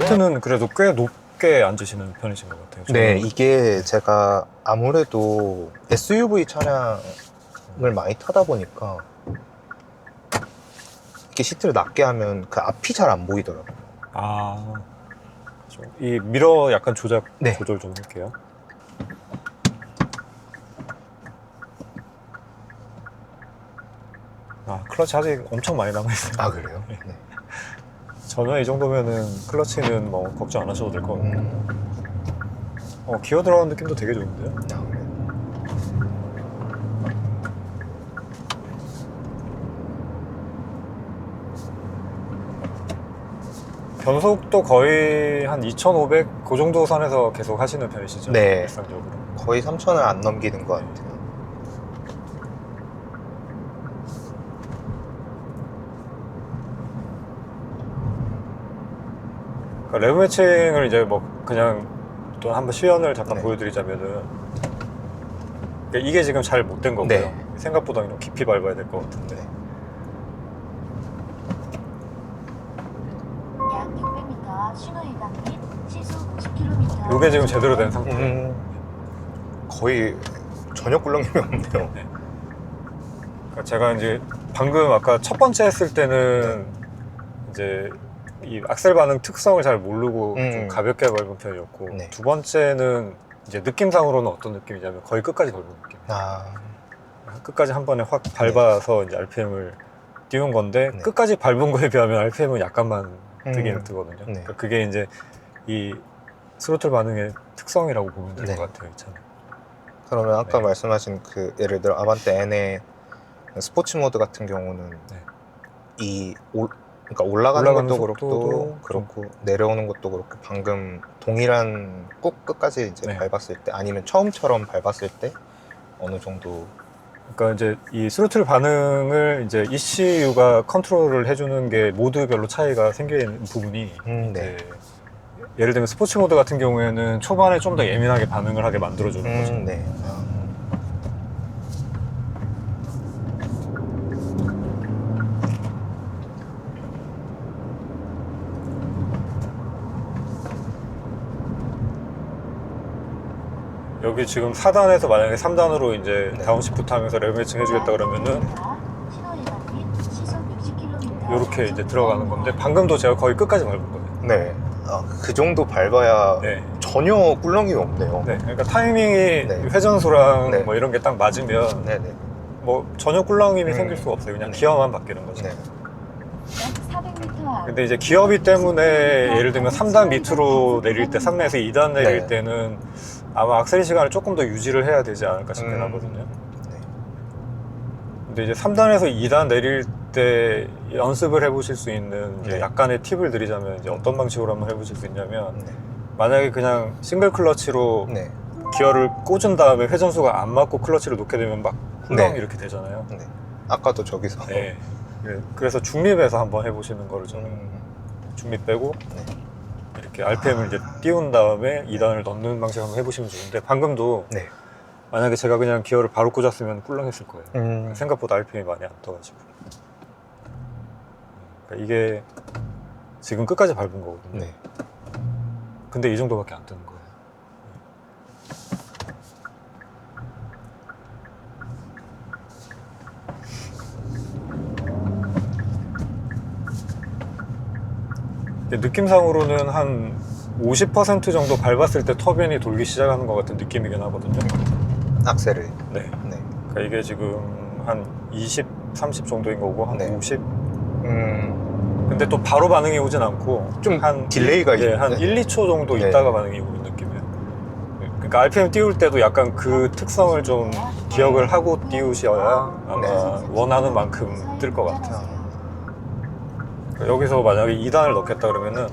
시트는 그래도 꽤 높게 앉으시는 편이신 것 같아요. 네, 저는 이게 제가 아무래도 SUV 차량을 많이 타다 보니까 이렇게 시트를 낮게 하면 그 앞이 잘 안 보이더라고요. 아, 좀- 이 미러 약간 조작 네. 조절 좀 할게요. 아, 클러치 아직 엄청 많이 남아있어요. 아, 그래요? 네. 전혀 이 정도면은 클러치는 뭐 걱정 안 하셔도 될 것 같아요. 음, 어, 기어 들어가는 느낌도 되게 좋은데요? 변속도 거의 한 2,500 그 정도 선에서 계속 하시는 편이시죠? 네. 일상적으로. 거의 3천을 안 넘기는 것 같아요. 그러니까 레브 매칭을 이제 뭐 그냥 또 한번 시연을 잠깐 네. 보여드리자면은 그러니까 이게 지금 잘 못 된 거고요. 네. 생각보다 좀 깊이 밟아야 될 것 같은데. 네. 약 600m 신호 위반 및 시속 50km. 이게 지금 제대로 된 상태. 음, 거의 전혀 꿀렁임이 없네요. 그러니까 제가 이제 방금 아까 첫 번째 했을 때는 이제 이 악셀 반응 특성을 잘 모르고 음. 좀 가볍게 밟은 편이었고 네. 두 번째는 이제 느낌상으로는 어떤 느낌이냐면 거의 끝까지 밟은 느낌. 아, 끝까지 한 번에 확 밟아서 이제 RPM을 띄운 건데 네. 끝까지 밟은 거에 비하면 RPM은 약간만 뜨기는 음. 뜨거든요. 네. 그러니까 그게 이제 이 스로틀 반응의 특성이라고 보면 될것 네. 같아요, 이 차는. 그러면 아까 네. 말씀하신 그 예를 들어 아반떼 N의 스포츠 모드 같은 경우는 네. 이 올, 그러니까 올라가는, 올라가는 것도 그렇고 좀- 그렇고 내려오는 것도 그렇고 방금 동일한 꼭 끝까지 이제 네. 밟았을 때 아니면 처음처럼 밟았을 때 어느 정도 그러니까 이제 이 스로틀 반응을 이제 ECU가 컨트롤을 해주는 게 모드별로 차이가 생겨 있는 부분이 음, 네. 예를 들면 스포츠 모드 같은 경우에는 초반에 좀 더 예민하게 반응을 하게 만들어주는 거죠. 음, 네. 아, 여기 지금 4단에서 만약에 3단으로 이제 네. 다운시프트 하면서 레벨 매칭 해주겠다 그러면은 신호 위반 및 시속 60km. 이렇게 이제 들어가는 건데 방금도 제가 거의 끝까지 밟은 거예요. 네. 아, 그 정도 밟아야 네. 전혀 꿀렁임이 없네요. 네. 그러니까 타이밍이 네. 회전수랑 네. 뭐 이런 게 딱 맞으면 네, 네. 뭐 전혀 꿀렁임이 음. 생길 수가 없어요. 그냥 네. 기어만 바뀌는 거죠. 네. 약 400m. 근데 이제 기어비 때문에 예를 들면 3단 밑으로 내릴 때 3단에서 2단 내릴 네. 때는 아마 악셀 시간을 조금 더 유지를 해야 되지 않을까 싶긴 음. 하거든요. 네. 근데 이제 3단에서 2단 내릴 때 연습을 해보실 수 있는 네. 약간의 팁을 드리자면 이제 어떤 방식으로 한번 해보실 수 있냐면 네. 만약에 그냥 싱글 클러치로 네. 기어를 꽂은 다음에 회전수가 안 맞고 클러치를 놓게 되면 막 훌렁 네. 이렇게 되잖아요. 네. 아까도 저기서 네. 그래- 그래서 중립에서 한번 해보시는 거를 저는 음, 중립 빼고 네. 이렇게 RPM을 이제 띄운 다음에 2단을 넣는 방식 한번 해보시면 좋은데 방금도 네. 만약에 제가 그냥 기어를 바로 꽂았으면 꿀렁했을 거예요. 음, 생각보다 RPM이 많이 안 떠가지고 그러니까 이게 지금 끝까지 밟은 거거든요. 네. 근데 이 정도밖에 안 뜨는 거예요. 근데 느낌상으로는 한 50% 정도 밟았을 때 터빈이 돌기 시작하는 것 같은 느낌이긴 하거든요. 악셀을. 네. 네. 그러니까 이게 지금 한 20, 30 정도인 거고 한 네. 50. 음, 근데 또 바로 반응이 오진 않고 좀 한 딜레이가 예, 한 있는데. 1, 2초 정도 네. 있다가 반응이 오는 느낌이에요. 그러니까 RPM 띄울 때도 약간 그 특성을 좀 기억을 하고 띄우셔야 아마 네. 원하는 만큼 뜰 것 같아요. 아, 그러니까 여기서 만약에 2단을 넣겠다 그러면은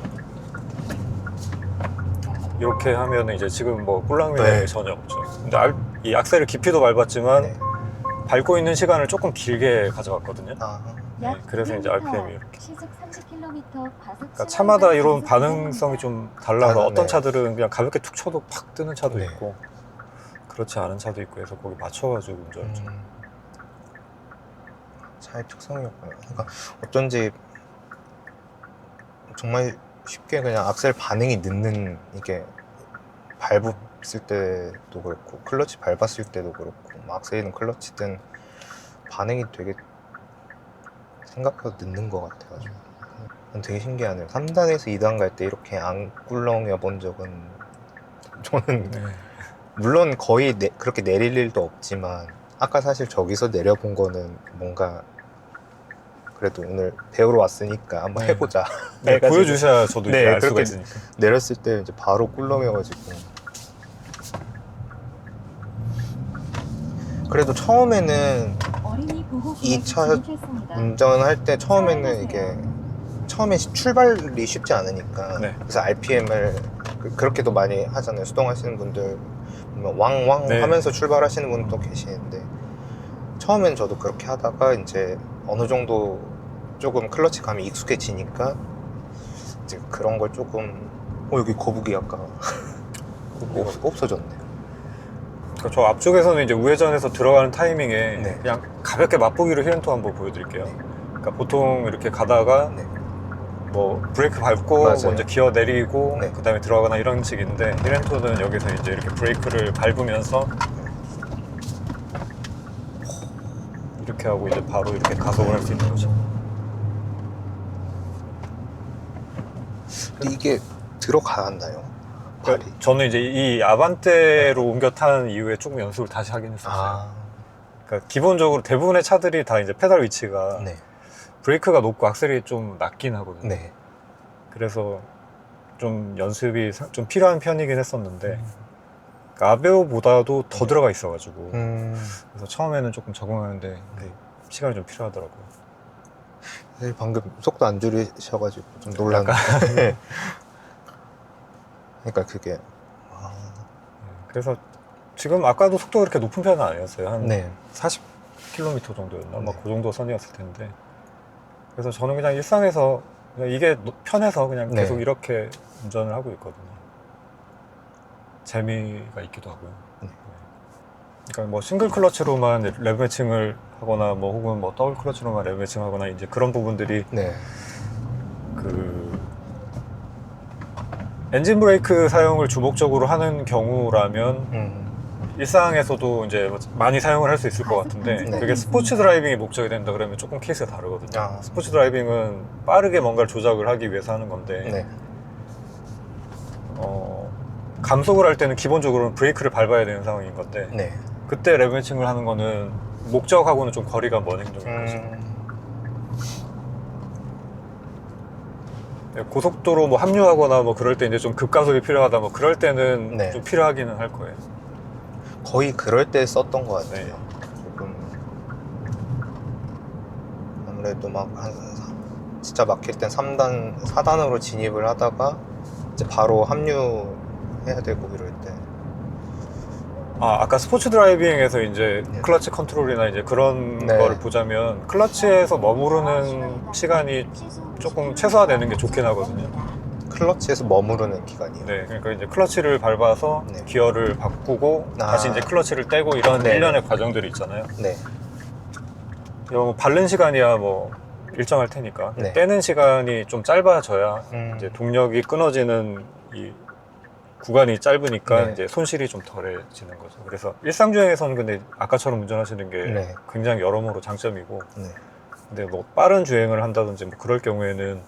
이렇게 하면 이제 지금 뭐 꿀랑미 네. 전혀 없죠. 근데 알- 이 악셀을 깊이도 밟았지만 네. 밟고 있는 시간을 조금 길게 가져갔거든요. 아, 네, 그래서 이제 RPM이 이렇게. 시속 30km 그러니까 차마다 이런 반응성이 좀 달라서 아, 어떤 네. 차들은 그냥 가볍게 툭 쳐도 팍 뜨는 차도 네. 있고 그렇지 않은 차도 있고 해서 거기 맞춰가지고 운전을 좀 음, 차의 특성이었구나. 그러니까 어쩐지 정말 쉽게 그냥 악셀 반응이 늦는 이게 밟았을 때도 그렇고 클러치 밟았을 때도 그렇고 뭐 악셀이든 클러치든 반응이 되게 생각보다 늦는 것 같아가지고 되게 신기하네요 3단에서 2단 갈 때 이렇게 안 꿀렁여 본 적은 저는 네. 물론 거의 내- 그렇게 내릴 일도 없지만 아까 사실 저기서 내려본 거는 뭔가 그래도 오늘 배우러 왔으니까 한번 네. 해보자 네, 해가지고 보여주셔야 저도 네, 알 수가 그렇게- 있으니까. 내렸을 때 이제 바로 꿀렁해가지고 그래도 처음에는 이 차. 운전할 때 처음에는 이게 처음에 시- 출발이 쉽지 않으니까 네. 그래서 RPM을 그렇게도 많이 하잖아요 수동하시는 분들 보면 왕왕 네. 하면서 출발하시는 분도 계시는데 처음엔 저도 그렇게 하다가 이제 어느 정도 조금 클러치 감이 익숙해지니까 이제 그런 걸 조금 어 여기 거북이 아까 없, 없어졌네 그러니까 저 앞쪽에서는 이제 우회전해서 들어가는 타이밍에 네. 그냥 가볍게 맛보기로 힐앤토 한번 보여드릴게요. 그러니까 보통 이렇게 가다가 네. 뭐 브레이크 밟고 맞아요. 먼저 기어 내리고 네. 그다음에 들어가거나 이런 식인데 힐앤토는 여기서 이제 이렇게 브레이크를 밟으면서 이렇게 하고 이제 바로 이렇게 가속을 할 수 있는 거죠. 근데 이게 들어가나요? 발이 그러니까 저는 이제 이 아반떼로 옮겨 탄 이후에 조금 연습을 다시 하긴 했었어요. 아, 그러니까 기본적으로 대부분의 차들이 다 이제 페달 위치가 네, 브레이크가 높고 악셀이 좀 낮긴 하거든요. 네. 그래서 좀 연습이 사- 좀 필요한 편이긴 했었는데 아베오보다도 더 네. 들어가 있어가지고 음, 그래서 처음에는 조금 적응하는데 네. 시간이 좀 필요하더라고요. 사실 방금 속도 안 줄이셔가지고 좀 놀랐는데. 네. 그러니까 그게 아, 그래서 지금 아까도 속도가 그렇게 높은 편은 아니었어요. 한 네, 40km 정도였나? 네. 막그 정도 선이었을 텐데. 그래서 저는 그냥 일상에서 그냥 이게 노- 편해서 그냥 네. 계속 이렇게 운전을 하고 있거든요. 재미가 있기도 하고요. 네. 그러니까 뭐 싱글 클러치로만 레브 매칭을 하거나 뭐 혹은 뭐 더블 클러치로만 레브 매칭하거나 이제 그런 부분들이 네, 그 엔진 브레이크 사용을 주목적으로 하는 경우라면 음, 일상에서도 이제 많이 사용을 할 수 있을 것 같은데 네. 그게 스포츠 드라이빙이 목적이 된다 그러면 조금 케이스가 다르거든요. 아. 스포츠 드라이빙은 빠르게 뭔가를 조작을 하기 위해서 하는 건데 네, 어, 감속을 할 때는 기본적으로는 브레이크를 밟아야 되는 상황인 건데 네. 그때 레브 매칭을 하는 거는 목적하고는 좀 거리가 먼 행동인 거죠. 음, 네, 고속도로 뭐 합류하거나 뭐 그럴 때 이제 좀 급가속이 필요하다 뭐 그럴 때는 네. 좀 필요하기는 할 거예요. 거의 그럴 때 썼던 것 같아요. 네. 조금 아무래도 막 한 진짜 막힐 땐 3단, 4단으로 진입을 하다가 이제 바로 합류 해야 되고 이럴 때. 아, 아까 스포츠 드라이빙에서 이제 네. 클러치 컨트롤이나 이제 그런 네. 거를 보자면 클러치에서 머무르는 시간이 조금 최소화되는 게 좋긴 하거든요. 클러치에서 머무르는 기간이요. 네, 그러니까 이제 클러치를 밟아서 네. 기어를 바꾸고 아. 다시 이제 클러치를 떼고 이런 네. 일련의 과정들이 있잖아요. 네. 뭐 밟는 시간이야 뭐 일정할 테니까 네. 떼는 시간이 좀 짧아져야 음, 이제 동력이 끊어지는 이 구간이 짧으니까 네. 이제 손실이 좀 덜해지는 거죠. 그래서 일상 주행에서는 근데 아까처럼 운전하시는 게 네. 굉장히 여러모로 장점이고, 네. 근데 뭐 빠른 주행을 한다든지 뭐 그럴 경우에는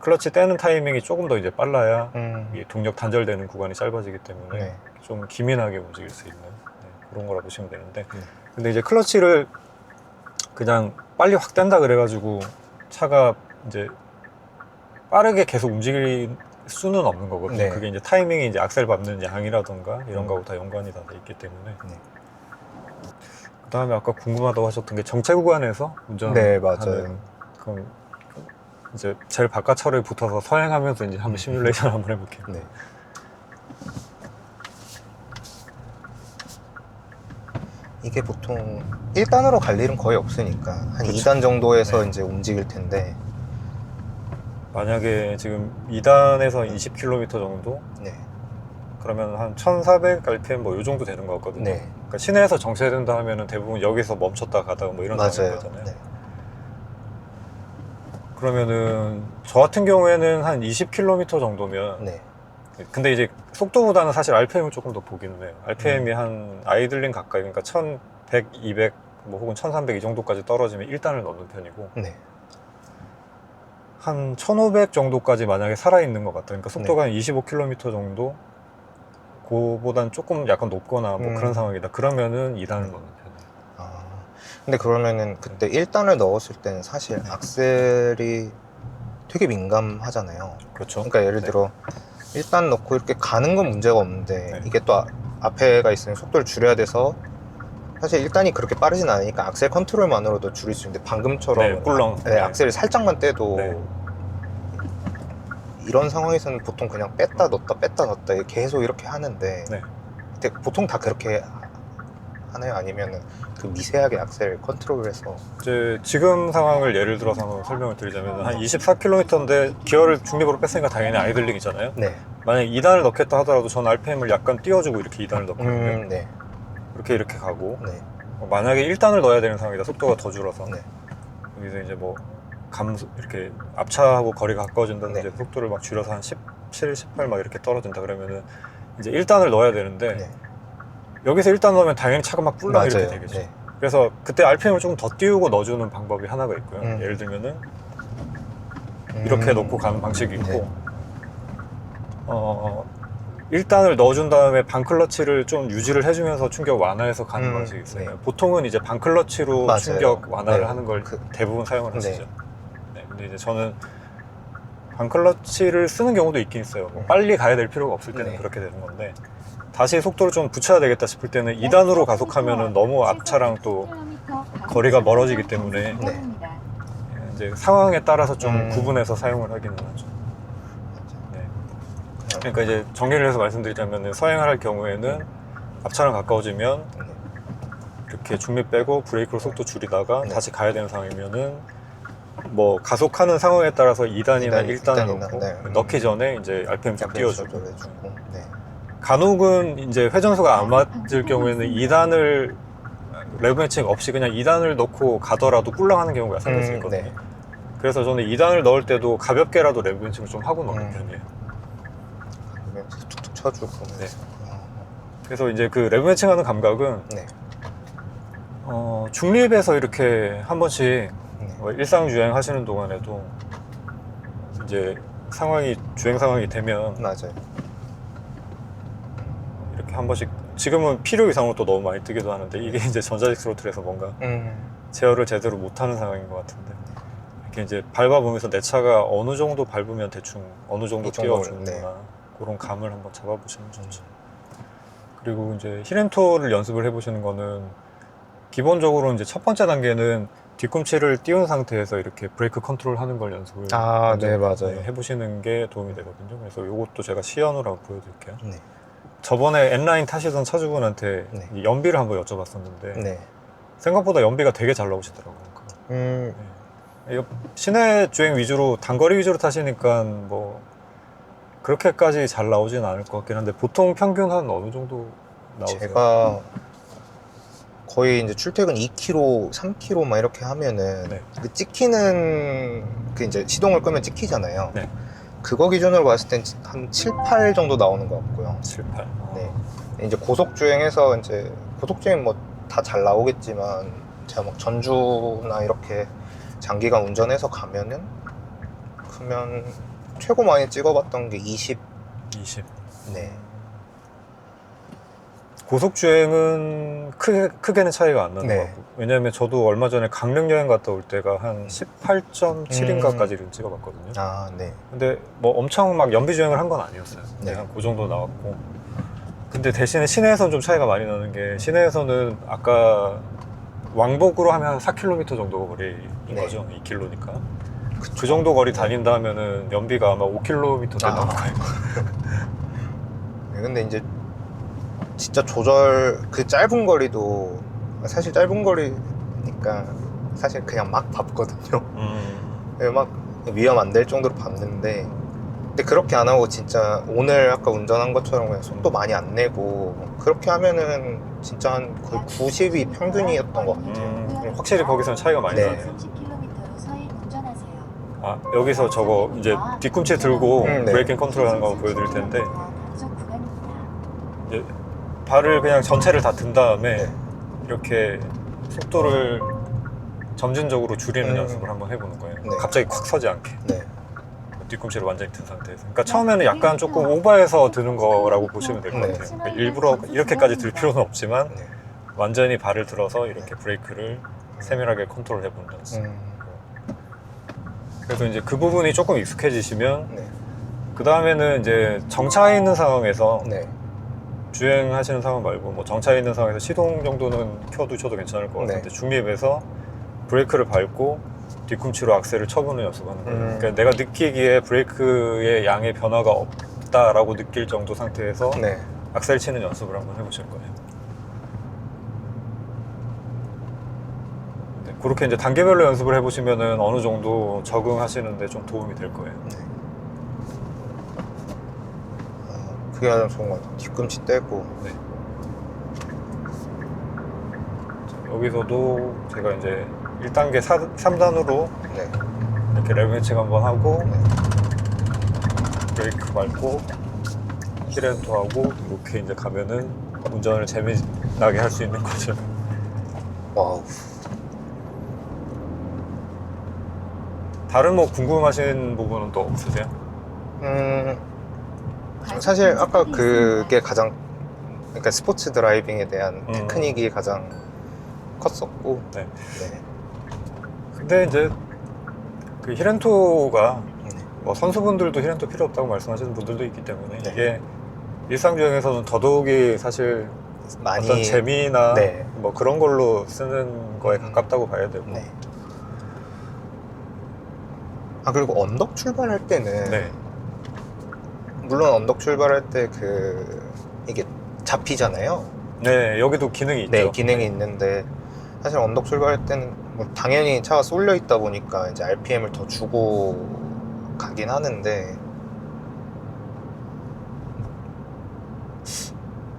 클러치 떼는 타이밍이 조금 더 이제 빨라야 음, 이 동력 단절되는 구간이 짧아지기 때문에 네. 좀 기민하게 움직일 수 있는 네, 그런 거라 보시면 되는데, 네. 근데 이제 클러치를 그냥 빨리 확 뗀다 그래가지고 차가 이제 빠르게 계속 움직일 수는 없는 거거든요. 네. 그게 이제 타이밍이 이제 악셀 밟는 양이라던가 이런 음. 거하고 다 연관이 다 돼 있기 때문에. 네. 그 다음에 아까 궁금하다고 하셨던 게 정체 구간에서 운전하는 네, 맞아요. 그럼 이제 제일 바깥 차로에 붙어서 서행하면서 이제 한번 시뮬레이션 한번 해볼게요. 네. 이게 보통 1단으로 갈 일은 거의 없으니까 한 그쵸. 2단 정도에서 네. 이제 움직일 텐데 만약에 지금 2단에서 20km 정도 네. 그러면 한 1400 rpm 뭐 요 정도 되는 것 같거든요. 네. 그러니까 시내에서 정체된다 하면은 대부분 여기서 멈췄다 가다가 뭐 이런 상황인 맞아요. 거잖아요. 네. 그러면은 저 같은 경우에는 한 20km 정도면 네. 근데 이제 속도보다는 사실 RPM을 조금 더 보기는 해요. RPM이 한 아이들링 가까이 그러니까 1100, 200, 뭐 혹은 1300 이 정도까지 떨어지면 1단을 넣는 편이고 네. 한 1500 정도까지 만약에 살아있는 것 같다. 그러니까 네. 속도가 한 25km 정도 그보단 조금 약간 높거나 뭐 음. 그런 상황이다. 그러면은 2단을 넣는 편이에요. 아, 근데 그러면은 그때 1단을 넣었을 때는 사실 네. 악셀이 되게 민감하잖아요. 그렇죠. 그러니까 예를 네. 들어 1단 넣고 이렇게 가는 건 문제가 없는데 네. 이게 또 아- 앞에가 있으니 속도를 줄여야 돼서 사실 1단이 그렇게 빠르진 않으니까 악셀 컨트롤만으로도 줄일 수 있는데 방금처럼 네, 꿀렁. 네, 네. 악셀을 살짝만 떼도 네. 이런 상황에서는 보통 그냥 뺐다 넣었다 뺐다 넣었다 계속 이렇게 하는데 네. 근데 보통 다 그렇게 하나요? 아니면은 그 미세하게 악셀 컨트롤해서 이제 지금 상황을 예를 들어서 한번 설명을 드리자면 한 24km인데 기어를 중립으로 뺐으니까 당연히 아이들링이잖아요. 네. 만약 2단을 넣겠다 하더라도 전 RPM을 약간 띄워주고 이렇게 2단을 넣거든요. 음, 네. 이렇게 이렇게 가고 네. 어, 만약에 1단을 넣어야 되는 상황이다. 속도가 더 줄어서 네. 여기서 이제 뭐 감소 이렇게 앞차하고 거리가 가까워진다든지 네. 속도를 막 줄여서 한 17, 18 막 이렇게 떨어진다 그러면은 이제 1단을 넣어야 되는데 네. 여기서 1단 넣으면 당연히 차가 막 뿔랑 이렇게. 되겠죠. 네. 그래서 그때 RPM을 조금 더 띄우고 넣어주는 방법이 하나가 있고요. 음. 예를 들면은 이렇게 음. 넣고 가는 방식이 있고 네. 어 1단을 넣어준 다음에 반클러치를 좀 유지를 해주면서 충격 완화해서 가는 음, 방식이 있어요. 네. 보통은 이제 반클러치로 맞아요. 충격 완화를 네. 하는 걸 그- 대부분 사용을 네. 하시죠. 네, 근데 이제 저는 반클러치를 쓰는 경우도 있긴 있어요. 뭐 음. 빨리 가야 될 필요가 없을 때는 네. 그렇게 되는 건데 다시 속도를 좀 붙여야 되겠다 싶을 때는 2단으로 가속하면은 너무 앞차랑 또 거리가 멀어지기 때문에 네. 이제 상황에 따라서 좀 음. 구분해서 사용을 하기는 하죠. 네. 그러니까 이제 정리를 해서 말씀드리자면 서행을 할 경우에는 앞차랑 가까워지면 네. 이렇게 중립 빼고 브레이크로 속도 줄이다가 네. 다시 가야 되는 상황이면은 뭐 가속하는 상황에 따라서 2단이나 1단을 2단, 1단이나, 넣고 네. 넣기 전에 이제 RPM 좀 띄워주고. 네. 간혹은 이제 회전수가 안 맞을 경우에는 2단을 레브 매칭 없이 그냥 2단을 넣고 가더라도 꿀렁하는 경우가 생길 수 음, 있거든요. 네. 그래서 저는 2단을 넣을 때도 가볍게라도 레브 매칭을 좀 하고 넣는 음. 편이에요. 툭툭 쳐주고. 네. 어, 그래서 이제 그 레브 매칭하는 감각은 네. 어, 중립에서 이렇게 한 번씩 네. 어, 일상 주행 하시는 동안에도 이제 상황이 주행 상황이 되면 맞아요. 이렇게 한 번씩 지금은 필요 이상으로 또 너무 많이 뜨기도 하는데 이게 이제 전자식 스로틀에서 뭔가 음. 제어를 제대로 못하는 상황인 것 같은데 이렇게 이제 밟아보면서 내 차가 어느 정도 밟으면 대충 어느 정도 이 정도를, 뛰어주는구나 네. 그런 감을 한번 잡아보시면 좋죠. 그리고 이제 힐앤토를 연습을 해보시는 거는 기본적으로 이제 첫 번째 단계는 뒤꿈치를 띄운 상태에서 이렇게 브레이크 컨트롤 하는 걸 연습을 아, 네, 맞아요. 해보시는 게 도움이 되거든요. 그래서 이것도 제가 시연으로 한번 보여드릴게요. 네. 저번에 N라인 타시던 차주분한테 네. 이 연비를 한번 여쭤봤었는데 네. 생각보다 연비가 되게 잘 나오시더라고요. 음. 이거 시내 주행 위주로 단거리 위주로 타시니까 뭐 그렇게까지 잘 나오진 않을 것 같긴 한데 보통 평균 한 어느 정도 나오세요? 제가 거의 이제 출퇴근 2km, 3km 막 이렇게 하면은 네. 그 찍히는 그 이제 시동을 끄면 찍히잖아요. 네. 그거 기준으로 봤을 땐 한 7, 8 정도 나오는 것 같고요. 7, 8. 네. 이제 고속 주행해서 이제 고속 주행 뭐 다 잘 나오겠지만 제가 막 전주나 이렇게 장기간 운전해서 가면은 그러면 최고 많이 찍어봤던 게 20. 20. 네. 고속 주행은 크게, 크게는 차이가 안 나는 네. 것 같고 왜냐하면 저도 얼마 전에 강릉 여행 갔다 올 때가 한 18.7인가까지를 찍어봤거든요. 아, 네. 근데 뭐 엄청 막 연비 주행을 한 건 아니었어요. 네. 한그 정도 나왔고. 근데 대신에 시내에서는 좀 차이가 많이 나는 게 시내에서는 아까 왕복으로 하면 한 4km 정도 거리인 네. 거죠. 2km니까. 그 정도 거리 다닌다 하면은 연비가 아마 5km 된다고 아. 봐요. 네, 근데 이제 진짜 조절 그 짧은 거리도 사실 짧은 거리니까 사실 그냥 막 밟거든요. 음. 네, 막 위험 안 될 정도로 밟는데 근데 그렇게 안 하고 진짜 오늘 아까 운전한 것처럼 그냥 속도 많이 안 내고 그렇게 하면은 진짜 한 거의 90이 평균이었던 것 같아요. 음, 확실히 거기서는 차이가 많이 네. 나네요. 30km로 서행 운전하세요. 아, 여기서 저거 이제 뒤꿈치 들고 음, 네. 브레이킹 컨트롤 하는 거 한번 보여드릴 텐데 단속 구간입니다. 발을 그냥 전체를 다 든 다음에 네. 이렇게 속도를 점진적으로 줄이는 음. 연습을 한번 해보는 거예요. 네. 갑자기 콱 서지 않게 네. 뒤꿈치를 완전히 든 상태에서. 그러니까 처음에는 약간 조금 오버해서 드는 거라고 보시면 될 것 네. 같아요. 그러니까 일부러 이렇게까지 들 필요는 없지만 네. 완전히 발을 들어서 이렇게 브레이크를 세밀하게 컨트롤 해보는 연습. 음, 그래서 이제 그 부분이 조금 익숙해지시면 네. 그 다음에는 이제 정차해 있는 상황에서 네. 주행하시는 상황 말고 뭐 정차해 있는 상황에서 시동 정도는 켜두셔도 괜찮을 것 네. 같은데 중립에서 브레이크를 밟고 뒤꿈치로 악셀을 쳐보는 연습하는 거예요. 음. 그러니까 내가 느끼기에 브레이크의 양의 변화가 없다라고 느낄 정도 상태에서 네. 악셀 치는 연습을 한번 해보실 거예요. 네, 그렇게 이제 단계별로 연습을 해보시면은 어느 정도 적응하시는데 좀 도움이 될 거예요. 어, 그게 가장 좋은 것 같아요. 뒤꿈치 떼고. 여기서도 제가 이제 1단계 3단으로 네. 이렇게 레벨 체크 한번 하고 네. 브레이크 밟고 힐엔터 하고 이렇게 이제 가면은 운전을 재미나게 할 수 있는 거죠. 와우. 다른 뭐 궁금하신 부분은 또 없으세요? 음, 사실 아까 그게 가장 그러니까 스포츠 드라이빙에 대한 음. 테크닉이 가장 컸었고. 네. 네. 근데 이제 그 힐엔토가 네. 뭐 선수분들도 힐엔토 필요 없다고 말씀하시는 분들도 있기 때문에 네. 이게 일상 주행에서는 더더욱이 사실 많이 어떤 재미나 네. 뭐 그런 걸로 쓰는 거에 음. 가깝다고 봐야 되고 네. 아 그리고 언덕 출발할 때는 네. 물론 언덕 출발할 때 그 이게 잡히잖아요. 네, 여기도 기능이 있죠. 네, 기능이 있는데 사실 언덕 출발할 때는 뭐 당연히 차가 쏠려 있다 보니까 이제 RPM을 더 주고 가긴 하는데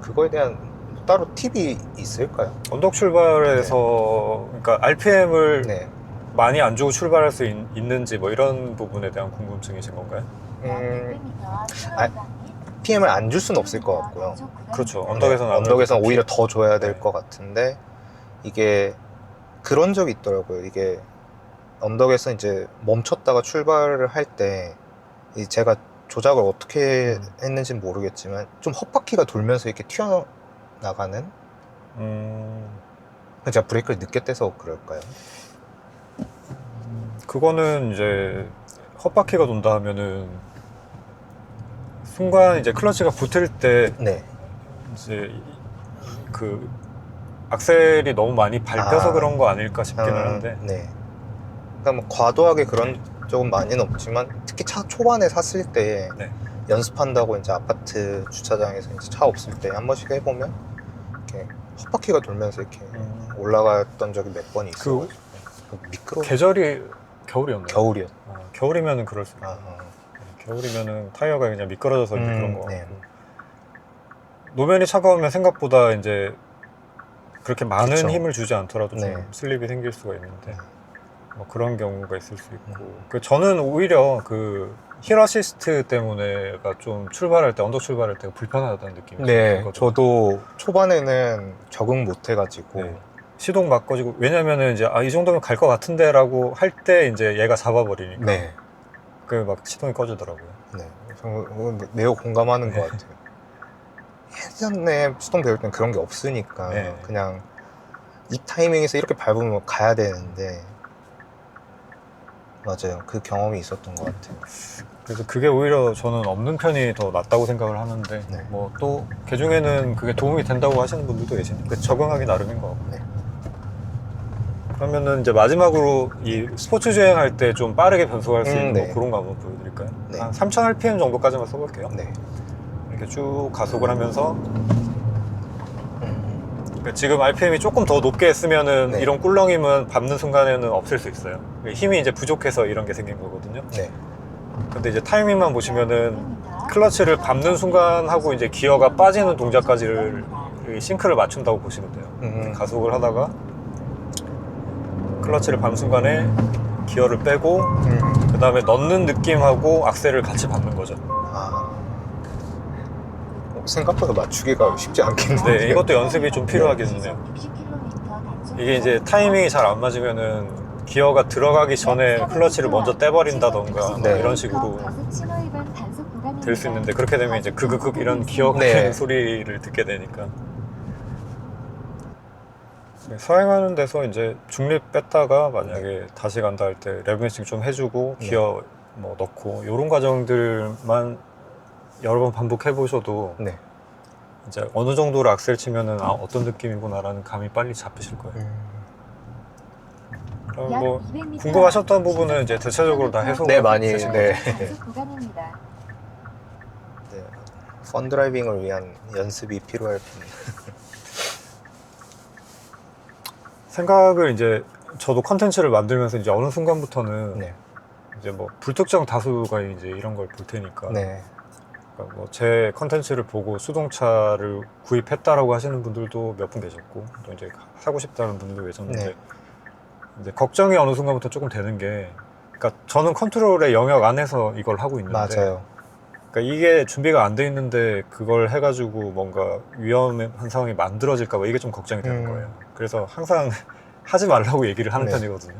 그거에 대한 따로 팁이 있을까요? 언덕 출발에서 그러니까 RPM을 네. 많이 안 주고 출발할 수 있, 는지 뭐 이런 부분에 대한 궁금증이신 건가요? 음, 아, PM을 안 줄 수는 없을 것 같고요. 그렇죠. 네, 언덕에서는 언덕에서는 오히려 더 줘야 될 네. 것 같은데 이게 그런 적이 있더라고요. 이게 언덕에서 이제 멈췄다가 출발을 할 때 제가 조작을 어떻게 음. 했는지는 모르겠지만 좀 헛바퀴가 돌면서 이렇게 튀어나가는 음, 제가 브레이크를 늦게 떼서 그럴까요? 그거는 이제 헛바퀴가 돈다 하면은 순간 이제 클러치가 붙을 때 네. 이제 그 악셀이 너무 많이 밟혀서 아. 그런 거 아닐까 싶기는 음, 한데 네. 그러니까 뭐 과도하게 그런 적은 많이는 없지만 특히 차 초반에 샀을 때 네. 연습한다고 이제 아파트 주차장에서 이제 차 없을 때 한 번씩 해보면 이렇게 헛바퀴가 돌면서 이렇게 음, 올라갔던 적이 몇 번 있어요. 미끄러. 계절이 겨울이었나요? 겨울이었. 아, 겨울이면은 그럴 수 아, 있어요. 아. 겨울이면은 타이어가 그냥 미끄러져서 이제 음, 그런 거 같고 네. 노면이 차가우면 생각보다 이제 그렇게 많은 그쵸. 힘을 주지 않더라도 좀 네. 슬립이 생길 수가 있는데 뭐 그런 경우가 있을 수 있고 음. 그 저는 오히려 그 힐 어시스트 때문에가 좀 출발할 때 언덕 출발할 때가 불편하다는 느낌이 네, 들거든요. 저도 초반에는 적응 못 해가지고 네. 시동 막 꺼지고 왜냐면은 이제 아 이 정도면 갈 것 같은데라고 할 때 이제 얘가 잡아버리니까 네, 그 막 시동이 꺼지더라고요. 네, 저 매우 공감하는 네. 것 같아요. 예전에 수동 배울 땐 그런 게 없으니까 네. 그냥 이 타이밍에서 이렇게 밟으면 가야 되는데 맞아요. 그 경험이 있었던 것 같아요. 그래서 그게 오히려 저는 없는 편이 더 낫다고 생각을 하는데 네. 뭐또 개중에는 그게 도움이 된다고 하시는 분들도 계시니까 적응하기 나름인 것 같고 네. 그러면은 이제 마지막으로 이 스포츠 주행할 때 좀 빠르게 변속할 수 음, 있는 네. 뭐 그런 거 한번 보여드릴까요? 네. 한 3000 rpm 정도까지만 써볼게요 네. 이렇게 쭉 가속을 하면서 음, 그러니까 지금 RPM이 조금 더 높게 했으면은 네. 이런 꿀렁임은 밟는 순간에는 없을 수 있어요 힘이 이제 부족해서 이런 게 생긴 거거든요 네. 근데 이제 타이밍만 보시면은 클러치를 밟는 순간하고 이제 기어가 빠지는 동작까지를 이 싱크를 맞춘다고 보시면 돼요. 음, 가속을 하다가 클러치를 밟는 순간에 기어를 빼고 음, 그 다음에 넣는 느낌하고 악셀을 같이 밟는 거죠. 아. 어, 생각보다 맞추기가 쉽지 않겠는데. 네, 이것도 연습이 좀 필요하겠네요. 60km 단속 이게 이제 타이밍이 잘 안 맞으면은 기어가 들어가기 전에 클러치를 먼저 떼버린다던가 네. 이런 식으로 될 수 있는데 그렇게 되면 이제 그그극 이런 기어가 네. 되는 소리를 듣게 되니까 네, 서행하는 데서 이제 중립 뺐다가 만약에 다시 간다 할 때 레브니싱 좀 해주고 네. 기어 뭐 넣고 이런 과정들만 여러 번 반복해 보셔도 네. 이제 어느 정도로 악셀 치면은 아 어떤 느낌이구나라는 감이 빨리 잡히실 거예요. 음. 그럼 뭐 궁금하셨던 부분은 이제 대체적으로 다 해소. 네, 많이, 네. 구간입니다. 네. 펀 드라이빙을 위한 연습이 필요할 뿐. 생각을 이제 저도 컨텐츠를 만들면서 이제 어느 순간부터는 네. 이제 뭐 불특정 다수가 이제 이런 걸 볼 테니까 네. 그러니까 뭐제 컨텐츠를 보고 수동차를 구입했다라고 하시는 분들도 몇 분 계셨고 또 이제 사고 싶다는 분들도 계셨는데 네. 이제 걱정이 어느 순간부터 조금 되는 게 그러니까 저는 컨트롤의 영역 안에서 이걸 하고 있는데 맞아요. 그러니까 이게 준비가 안 돼 있는데 그걸 해가지고 뭔가 위험한 상황이 만들어질까 봐 이게 좀 걱정이 되는 음. 거예요. 그래서 항상 하지 말라고 얘기를 하는 네. 편이거든요.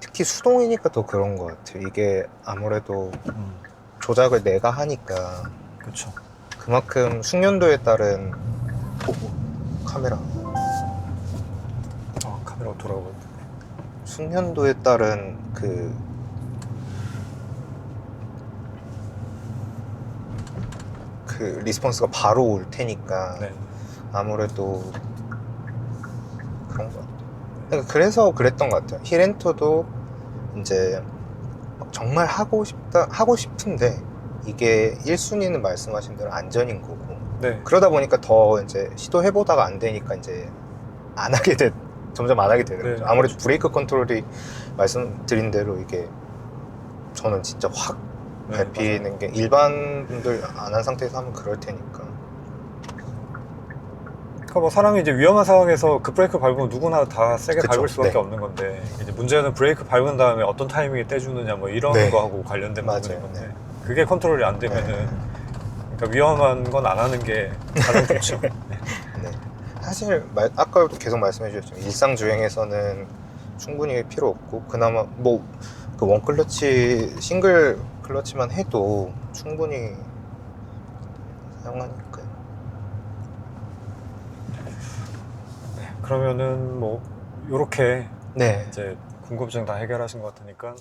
특히 수동이니까 더 그런 것 같아요. 이게 아무래도 음, 조작을 내가 하니까 그렇죠. 그만큼 숙련도에 따른 오, 카메라 아, 카메라가 돌아가고 숙련도에 따른 그 그 리스폰스가 바로 올 테니까 네. 아무래도 그런 것 같아요. 그러니까 그래서 그랬던 것 같아요. 히렌토도 이제 막 정말 하고 싶다 하고 싶은데 이게 1순위는 말씀하신 대로 안전인 거고 네. 그러다 보니까 더 이제 시도해 보다가 안 되니까 이제 안 하게 돼 점점 안 하게 되는 네, 거죠. 아무래도. 브레이크 컨트롤이 말씀드린 대로 이게 저는 진짜 확 네, 밟히는 게 일반 분들 안 한 상태에서 하면 그럴 테니까 그러니까 뭐 사람이 이제 위험한 상황에서 그 브레이크 밟으면 누구나 다 세게 그쵸. 밟을 수밖에 네. 없는 건데 이제 문제는 브레이크 밟은 다음에 어떤 타이밍에 떼주느냐 뭐 이런 네. 거하고 관련된 맞아요. 부분인 건데 네. 그게 컨트롤이 안 되면은 그러니까 위험한 건 안 하는 게 가장 좋죠. 네. 네. 사실 말- 아까도 계속 말씀해 주셨지만 일상 주행에서는 충분히 필요 없고 그나마 뭐 그 원클러치 싱글 클러치만 해도 충분히 사용하니까요. 그러면은 뭐 요렇게 네. 이제 궁금증 다 해결하신 것 같으니까